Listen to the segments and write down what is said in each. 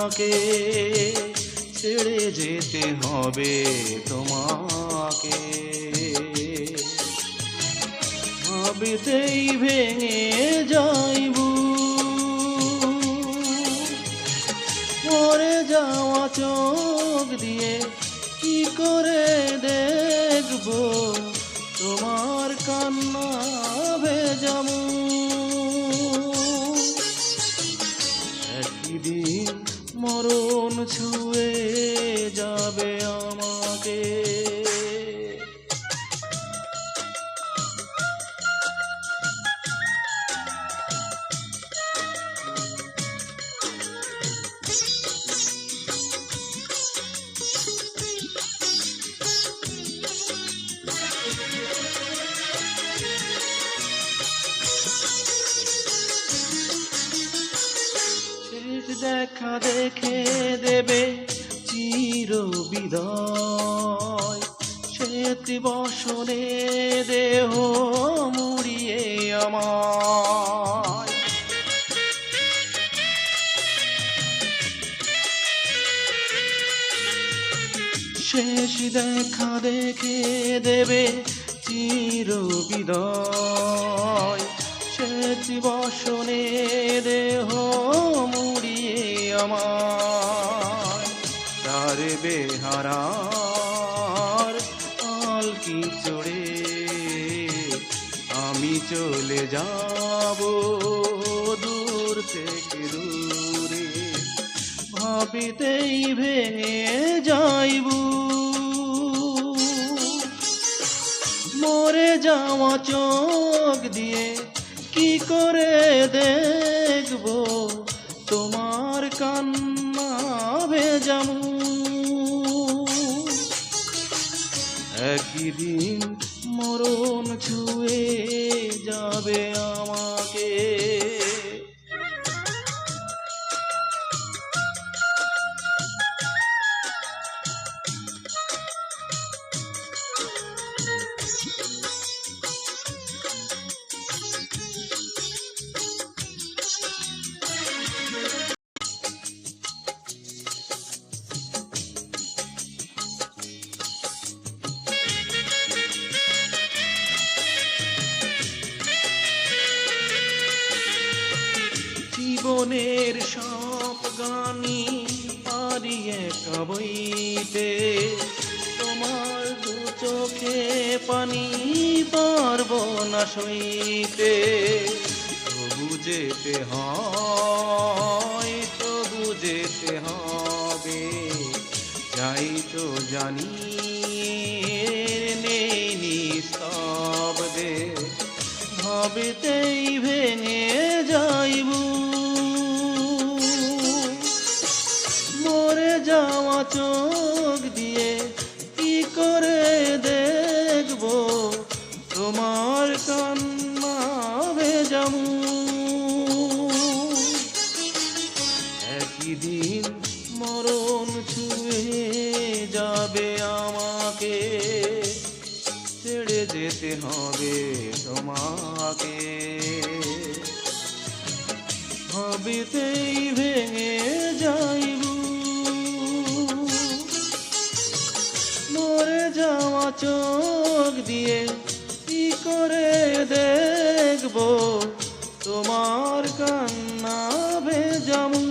আমাকে। ছেড়ে যেতে হবে তোমাকে। ভাবেতেই ভেঙে যাইব। মরে যাওয়া চোখ দিয়ে কি করে দেখব? কান্না ভেজামু। দেখে দেবে চির বিদায় স্মৃতি বসনে দেহ মুড়িয়ে আমায়। শেষ দেখা দেখে দেবে চির বিদায় শেষ বসনে দেহ মুড়িয়ে আমার বেহারার পালকি চড়ে? আমি চলে যাব দূর থেকে দূরে। ভাবিতেই ভেঙে যাইব। মরে যাওয়া চোখ দিয়ে কি করে দেখব? তোমার কান্না ভেজামু একদিন মরণ ছুঁয়ে যাবে আমাকে। জীবনের সব গানি হারিয়ে কবইতে। তোমার দু চোখে পানি পারব না সইতে। তবু যেতে হয়, তবু যেতে হবে। যাই তো জানি নেই নিস্তব্দে ভাবিতেই ভেঙে করে দেখব, তোমার কান্না ভেজামু একই দিন মরণ ছুঁয়ে যাবে আমাকে, ছেড়ে যেতে হবে তোমাকে। ভাবিতেই ভেঙে চোখ দিয়ে কি করে দেখব? তোমার কান্না ভেজামু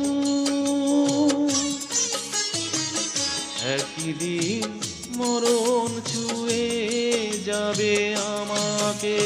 একই দিন মরণ ছুঁয়ে যাবে আমাকে।